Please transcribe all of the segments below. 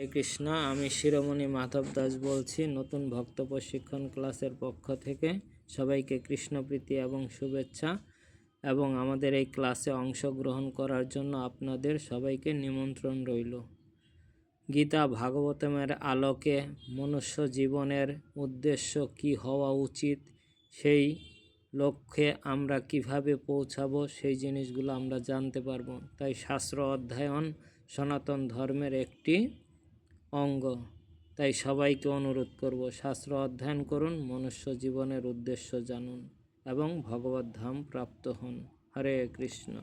হরে কৃষ্ণ, আমি শিরোমণি মাধব দাস বলছি, নতুন ভক্ত প্রশিক্ষণ ক্লাসের পক্ষ থেকে সবাইকে কৃষ্ণপ্রীতি এবং শুভেচ্ছা এবং আমাদের এই ক্লাসে অংশগ্রহণ করার জন্য আপনাদের সবাইকে নিমন্ত্রণ রইল। গীতা ভাগবতমের আলোকে মনুষ্য জীবনের উদ্দেশ্য কি হওয়া উচিত, সেই লক্ষ্যে আমরা কীভাবে পৌঁছাবো, সেই জিনিসগুলো আমরা জানতে পারব। তাই শাস্ত্র অধ্যয়ন সনাতন ধর্মের একটি অঙ্গ। তাই সবাইকে অনুরোধ করব, শাস্ত্র অধ্যয়ন করুন, মনুষ্য জীবনের উদ্দেশ্য জানুন এবং ভগবত ধাম প্রাপ্ত হন। হরে কৃষ্ণ।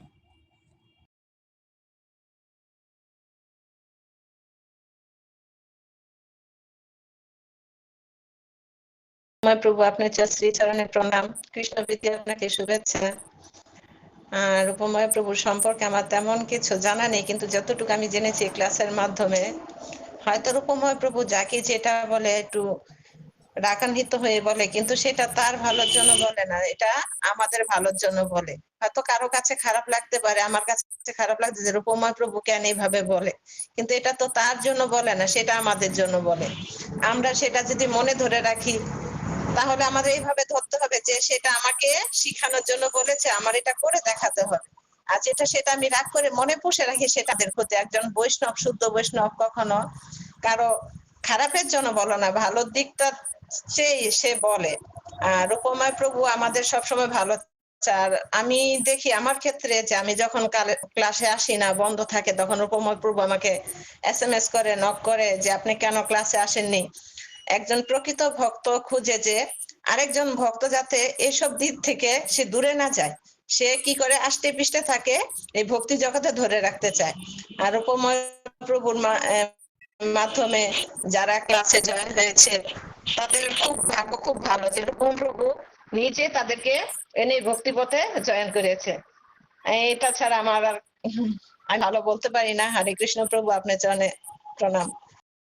প্রভু, আপনার শ্রী চরণে প্রণাম। কৃষ্ণ প্রীতি আপনাকে শুভেচ্ছা। আর প্রভুর সম্পর্কে আমার তেমন কিছু জানা নেই, কিন্তু যতটুকু আমি জেনেছি ক্লাসের মাধ্যমে হয়তো রূপময় প্রভু যাকে যেটা বলে একটু রাগান্বিত হয়ে বলে, কিন্তু সেটা তার ভালোর জন্য বলে না, এটা আমাদের ভালোর জন্য বলে। হয়তো কারও কাছে খারাপ লাগতে পারে, আমার কাছে খারাপ লাগছে যে রূপময় প্রভু কেন এইভাবে বলে? কিন্তু এটা তো তার জন্য বলে না, সেটা আমাদের জন্য বলে। আমরা সেটা যদি মনে ধরে রাখি, তাহলে আমাদের এইভাবে ধরতে হবে যে সেটা আমাকে শিখানোর জন্য বলেছে, আমার এটা করে দেখাতে হবে। আর যেটা সেটা আমি রাগ করে মনে পুষে রাখি সেটা তাদের ক্ষতি একজন বৈষ্ণব, শুদ্ধ বৈষ্ণব কখনো কারও খারাপের জন্য বলো না, ভালোর দিকটা সেই সে বলে। আর রূপময় প্রভু আমাদের সবসময় ভালো চার আমি দেখি আমার ক্ষেত্রে যে আমি যখন ক্লাসে আসি না, বন্ধ থাকে, তখন রূপময় প্রভু আমাকে এস এম এস করে নক করে যে, আপনি কেন ক্লাসে আসেননি? একজন প্রকৃত ভক্ত খুঁজে যে, আরেকজন ভক্ত যাতে এসব দিক থেকে সে দূরে না যায়। সে কি করে আষ্টে পৃষ্ঠে থাকে? এই ভক্তি জগতে ধরে রাখতে চায়। আর উপময় প্রভুর মাধ্যমে যারা ক্লাসে জয়েন হয়েছে, তাদের খুব ভাগ্য খুব ভালো যে রূপম প্রভু নিজে তাদেরকে এনে ভক্তি পথে জয়েন করেছে। এটা ছাড়া আমার আর আমি ভালো বলতে পারি না। হরে কৃষ্ণ প্রভু আপনার চরণে প্রণাম।